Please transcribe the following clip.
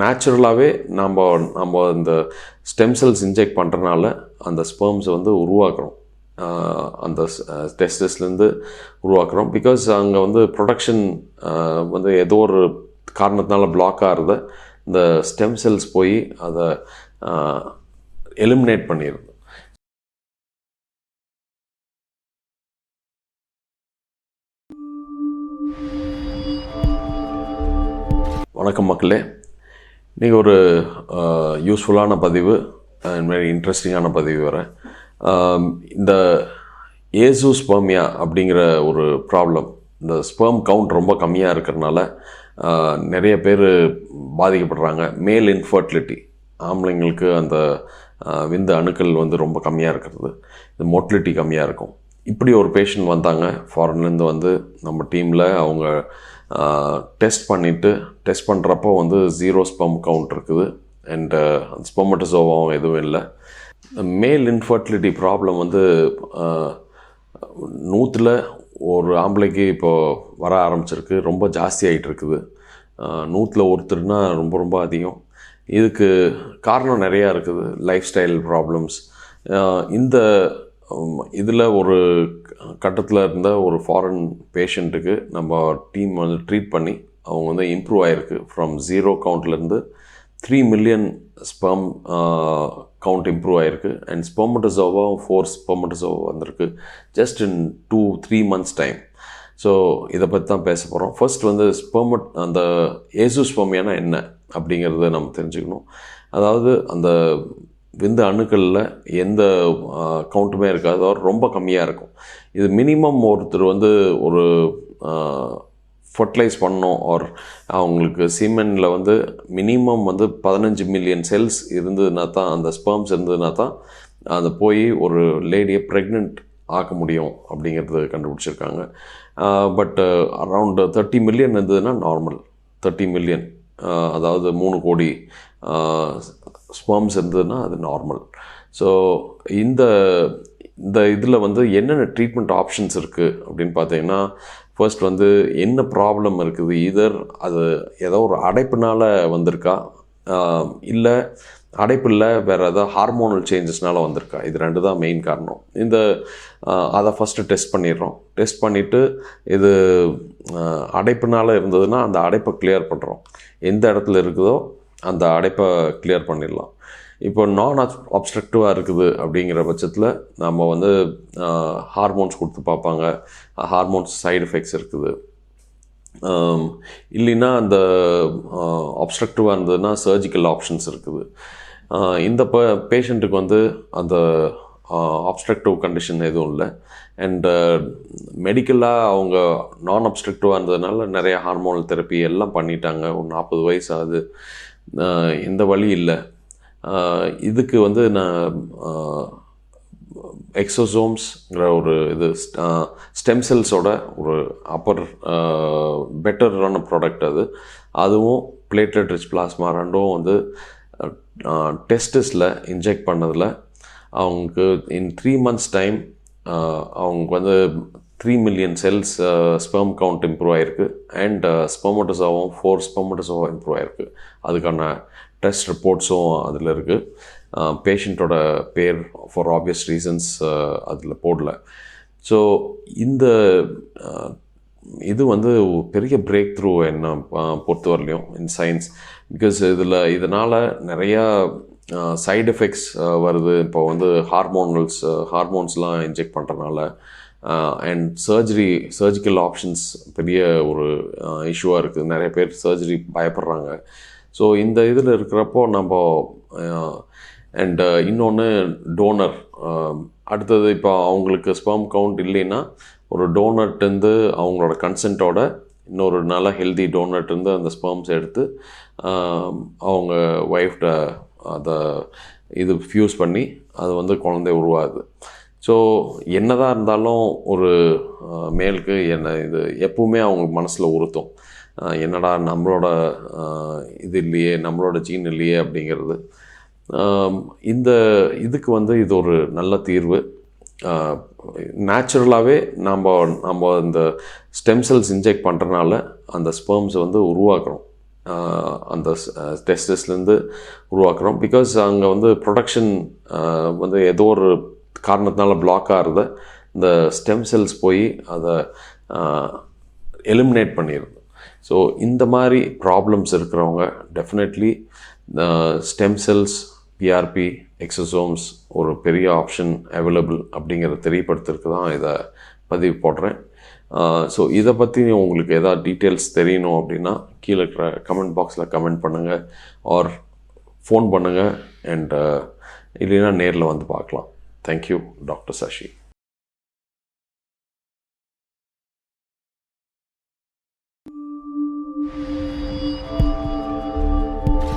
நேச்சுரலாகவே நம்ம நம்ம இந்த ஸ்டெம் செல்ஸ் இன்ஜெக்ட் பண்ணுறனால அந்த ஸ்பெர்ம்ஸை வந்து உருவாக்குறோம். அந்த டெஸ்டஸ்லேருந்து உருவாக்குறோம். பிகாஸ் அங்கே வந்து ப்ரொடக்ஷன் வந்து ஏதோ ஒரு காரணத்தினால பிளாக் ஆகிறத இந்த ஸ்டெம் செல்ஸ் போய் அதை எலிமினேட் பண்ணிடுது. வணக்கம் மக்களே. இன்றைக்கி ஒரு யூஸ்ஃபுல்லான பதிவு அண்ட் வெரி இன்ட்ரெஸ்டிங்கான பதிவு வரேன் இந்த ஏசு ஸ்பெர்மியா அப்படிங்கிற ஒரு ப்ராப்ளம் இந்த ஸ்பெர்ம் கவுண்ட் ரொம்ப கம்மியாக இருக்கிறனால நிறைய பேர் பாதிக்கப்படுறாங்க. மேல் இன்ஃபர்டிலிட்டி ஆம்பளைங்களுக்கு அந்த விந்து அணுக்கள் வந்து ரொம்ப கம்மியாக இருக்கிறது. இந்த மோட்டிலிட்டி கம்மியாக இருக்கும். இப்படி ஒரு பேஷண்ட் வந்தாங்க. ஃபாரின்லேருந்து வந்து நம்ம டீமில் அவங்க டெஸ்ட் பண்ணிவிட்டு டெஸ்ட் பண்ணுறப்போ வந்து ஜீரோ ஸ்பம் கவுண்ட் இருக்குது. அண்ட் ஸ்பொமட்டோசோவாவும் எதுவும் இல்லை. மேல் இன்ஃபர்டிலிட்டி ப்ராப்ளம் வந்து நூற்றில் ஒரு ஆம்பளைக்கு இப்போது வர ஆரம்பிச்சிருக்கு. ரொம்ப ஜாஸ்தி ஆகிட்டு இருக்குது நூற்றில் ஒருத்தர்னா ரொம்ப ரொம்ப அதிகம். இதுக்கு காரணம் நிறையா இருக்குது. லைஃப் ஸ்டைல் ப்ராப்ளம்ஸ் இந்த இதில் ஒரு கட்டத்தில் இருந்த ஒரு ஃபாரின் பேஷண்ட்டுக்கு நம்ம டீம் வந்து ட்ரீட் பண்ணி அவங்க வந்து இம்ப்ரூவ் ஆகிருக்கு from zero கவுண்ட்லேருந்து three million sperm count improve ஆகிருக்கு அண்ட் ஸ்பெர்மட்டோசோவாவும் ஃபோர் ஸ்பெர்மட்டோசோவா வந்திருக்கு just in two three months time so இதை பற்றி தான் பேச போகிறோம் ஃபர்ஸ்ட் வந்து ஸ்பெர்மட் அந்த ஏசு ஸ்பெர்மியானா என்ன அப்படிங்கிறத நம்ம தெரிஞ்சுக்கணும். அதாவது அந்த விந்து அணுக்களில் எந்த கவுண்ட்டுமே இருக்காது. அவர் ரொம்ப கம்மியாக இருக்கும். இது மினிமம் ஒருத்தர் வந்து ஒரு ஃபர்டிலைஸ் பண்ணோம் ஆர் அவங்களுக்கு சீமெனில் வந்து மினிமம் வந்து பதினஞ்சு மில்லியன் செல்ஸ் இருந்ததுனா தான் அந்த ஸ்பெர்ம்ஸ் இருந்ததுனா தான் அந்த போய் ஒரு லேடியை ப்ரெக்னென்ட் ஆக்க முடியும் அப்படிங்கிறது கண்டுபிடிச்சிருக்காங்க. பட் அரவுண்டு தேர்ட்டி மில்லியன் இருந்ததுன்னா நார்மல் தேர்ட்டி மில்லியன் அதாவது மூணு கோடி ஸ்பெர்ம்ஸ் இருந்ததுன்னா அது நார்மல் ஸோ இந்த இந்த இதில் வந்து என்னென்ன ட்ரீட்மெண்ட் ஆப்ஷன்ஸ் இருக்குது அப்படின்னு பார்த்தீங்கன்னா ஃபர்ஸ்ட் வந்து என்ன ப்ராப்ளம் இருக்குது? இதர் அது ஏதோ ஒரு அடைப்புனால் வந்திருக்கா? இல்லை அடைப்பு இல்லை வேறு ஏதாவது ஹார்மோனல் சேஞ்சஸ்னால வந்திருக்கா? இது ரெண்டு தான் மெயின் காரணம். இந்த அதை ஃபஸ்ட்டு டெஸ்ட் பண்ணிடுறோம். டெஸ்ட் பண்ணிவிட்டு இது அடைப்புனால் இருந்ததுன்னா அந்த அடைப்பை கிளியர் பண்ணுறோம் எந்த இடத்துல இருக்குதோ அந்த அடைப்பை கிளியர் பண்ணிடலாம். இப்போ நான் அப்ஸ்ட்ரக்டிவாக இருக்குது அப்படிங்கிற பட்சத்தில் நம்ம வந்து ஹார்மோன்ஸ் கொடுத்து பார்ப்பாங்க. ஹார்மோன்ஸ் சைடு எஃபெக்ட்ஸ் இருக்குது. இல்லைன்னா அந்த அப்ஸ்ட்ரக்டிவாக இருந்ததுன்னா சர்ஜிக்கல் ஆப்ஷன்ஸ் இருக்குது. இந்த ப பேஷண்ட்டுக்கு வந்து அந்த அப்ஸ்ட்ரக்டிவ் கண்டிஷன் எதுவும் இல்லை. அண்டு மெடிக்கலாக அவங்க நான் அப்ஸ்ட்ரக்டிவாக இருந்ததுனால நிறைய ஹார்மோனல் தெரப்பி எல்லாம் பண்ணிட்டாங்க. ஒரு நாற்பது வயசு ஆகுது. இந்த வழி இல்லை. இதுக்கு வந்து நான் எக்ஸோசோம்ஸ்ங்கிற ஒரு இது ஸ்டெம் செல்ஸோட ஒரு அப்பர் பெட்டரான ப்ராடக்ட் அது. அதுவும் பிளேட்லெட் ரிச் பிளாஸ்மா ரெண்டும் வந்து டெஸ்டஸில் இன்ஜெக்ட் பண்ணதில் அவங்களுக்கு இன் த்ரீ மந்த்ஸ் டைம் அவங்க வந்து three million cells sperm count improve ஆகிருக்கு அண்ட் ஸ்பெர்மோட்டோசாவும் ஃபோர் ஸ்பெர்மோட்டோசாவும் இம்ப்ரூவ் ஆகிருக்கு அதுக்கான டெஸ்ட் ரிப்போர்ட்ஸும் அதில் இருக்குது பேஷண்ட்டோட பேர் ஃபார் ஆப்வியஸ் ரீசன்ஸ் அதில் போடல. ஸோ இந்த uh, இது வந்து பெரிய பிரேக் த்ரூ என்ன uh, பொறுத்தவரையிலையும் இன் சயின்ஸ் பிகாஸ் இதில் இதனால் நிறையா சைடு uh, எஃபெக்ட்ஸ் வருது. இப்போ வந்து ஹார்மோனல்ஸ் ஹார்மோன்ஸ்லாம் இன்ஜெக்ட் பண்ணுறனால அண்ட் சர்ஜரி சர்ஜிக்கல் ஆப்ஷன்ஸ் பெரிய ஒரு இஷ்யூவாக இருக்குது. நிறைய பேர் சர்ஜரி பயப்படுறாங்க. ஸோ இந்த இதில் இருக்கிறப்போ நம்ம அண்ட் இன்னொன்று டோனர் அடுத்தது இப்போ அவங்களுக்கு ஸ்பெர்ம் கவுண்ட் இல்லைன்னா ஒரு டோனர்ட்டேருந்து அவங்களோட கன்சென்ட்டோட இன்னொரு நல்ல ஹெல்தி டோனர்ட்டேருந்து அந்த ஸ்பெர்ம்ஸ் எடுத்து அவங்க ஒய்ஃப்ட அதை இது ஃப்யூஸ் பண்ணி அது வந்து குழந்தை உருவாகுது. ஸோ என்னதான் இருந்தாலும் ஒரு மேலுக்கு என்ன இது எப்பவுமே அவங்க மனசில் உறுத்தும். என்னடா நம்மளோட இது இல்லையே நம்மளோட ஜீன் இல்லையே அப்படிங்கிறது. இந்த இதுக்கு வந்து இது ஒரு நல்ல தீர்வு. நேச்சுரலாகவே நம்ம நம்ம இந்த ஸ்டெம் செல்ஸ் இன்ஜெக்ட் பண்ணுறனால அந்த ஸ்பெர்ம்ஸை வந்து உருவாக்குறோம். அந்த டெஸ்டஸ்லேருந்து உருவாக்குறோம். பிகாஸ் அங்கே வந்து ப்ரொடக்ஷன் வந்து ஏதோ ஒரு காரணத்தினால பிளாக் ஆகிறத இந்த ஸ்டெம் செல்ஸ் போய் அதை எலிமினேட் பண்ணிடுது. ஸோ இந்த மாதிரி ப்ராப்ளம்ஸ் இருக்கிறவங்க definitely stem cells PRP exosomes ஒரு பெரிய ஆப்ஷன் அவைலபிள் அப்படிங்கிறத தெரியப்படுத்துறதுக்கு தான் இதை பதிவு போடுறேன். ஸோ இதை பற்றி உங்களுக்கு எதாவது டீட்டெயில்ஸ் தெரியணும் அப்படின்னா கீழே இருக்கிற கமெண்ட் பாக்ஸில் கமெண்ட் பண்ணுங்கள் ஆர் ஃபோன் பண்ணுங்கள் அண்ட் இல்லைன்னா நேரில் வந்து பார்க்கலாம். Thank you, Dr. Sashi.